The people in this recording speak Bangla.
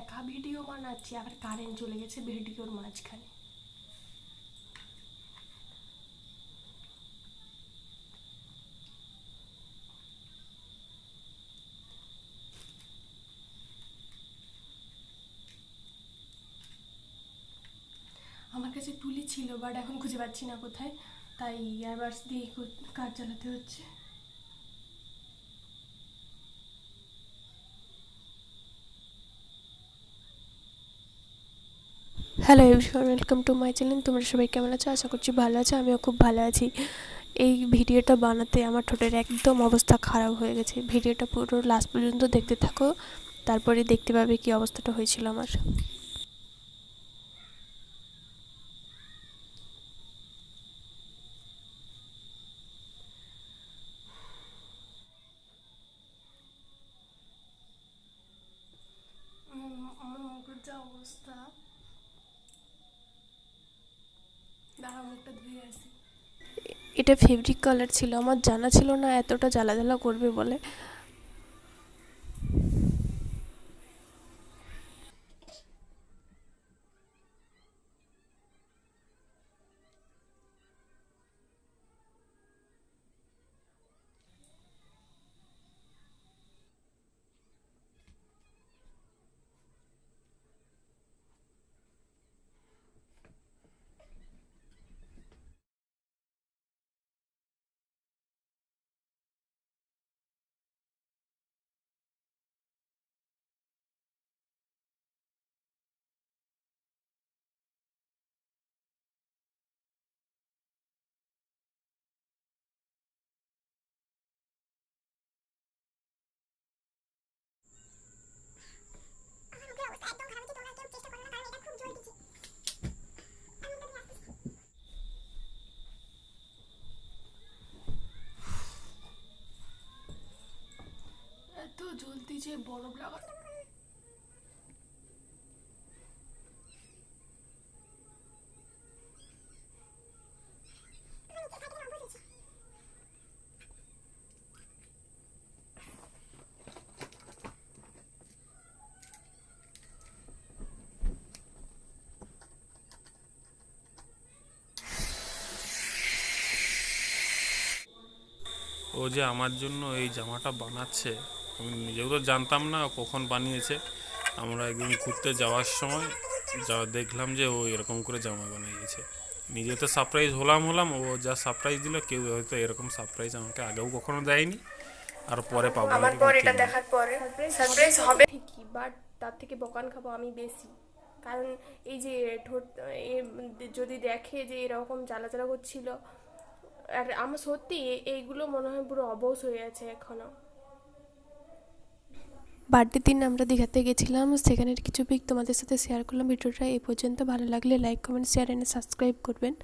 একা ভিডিও বানাচ্ছি, আবার কারেন্ট চলে গেছে ভিডিওর মাঝখানে। আমার কাছে তুলি ছিল বাট এখন খুঁজে পাচ্ছি না কোথায়। তাই ইয়ারবাডস দিয়ে কাজ চালাতে হচ্ছে। Hello everyone welcome to my channel তোমরা সবাই কেমন আছো আশা করছি ভালো আছো আমিও খুব ভালো আছি এই ভিডিওটা বানাতে আমার ঠোঁটের একদম অবস্থা খারাপ হয়ে গেছে ভিডিওটা পুরো লাস্ট পর্যন্ত দেখতে থাকো তারপরে দেখতে পাবে কি অবস্থাটা হয়েছিল আমার অবস্থা এটা ফেব্রিক কালার ছিল আমার জানা ছিল না এতটা জ্বালা জ্বালা করবে বলে। জলদি যে বরফ লাগা ও যে আমার জন্য এই জামাটা বানাচ্ছে। আমি নিজেও তো জানতাম না কখন বানিয়েছে। আমরা একদিন ঘুরতে যাওয়ার সময় যা দেখলাম যে ও এরকম করে জামা বানিয়েছে। নিজে তো সারপ্রাইজ হলাম হলাম ও যা সারপ্রাইজ দিল কেউ হয়তো এরকম সারপ্রাইজ আমাকে আগেও কখনো দেয়নি। আর পরে পাবো আমার পর এটা দেখার পরে সারপ্রাইজ হবে। ঠিকই বাট তার থেকে বকান খাব আমি বেশি। কারণ এই যে ঠোঁট এ যদি দেখে যে এরকম জ্বালা জ্বালা করছিল আর আমার সত্যি এইগুলো মনে হয় পুরো অবশ হয়ে আছে এখনও। বার্থডে দিন আমরা দীঘাতে গেছিলাম, সেখানের কিছু পিক তোমাদের সাথে শেয়ার করলাম। ভিডিওটা এ পর্যন্ত ভালো লাগলে like comment share and subscribe করবেন।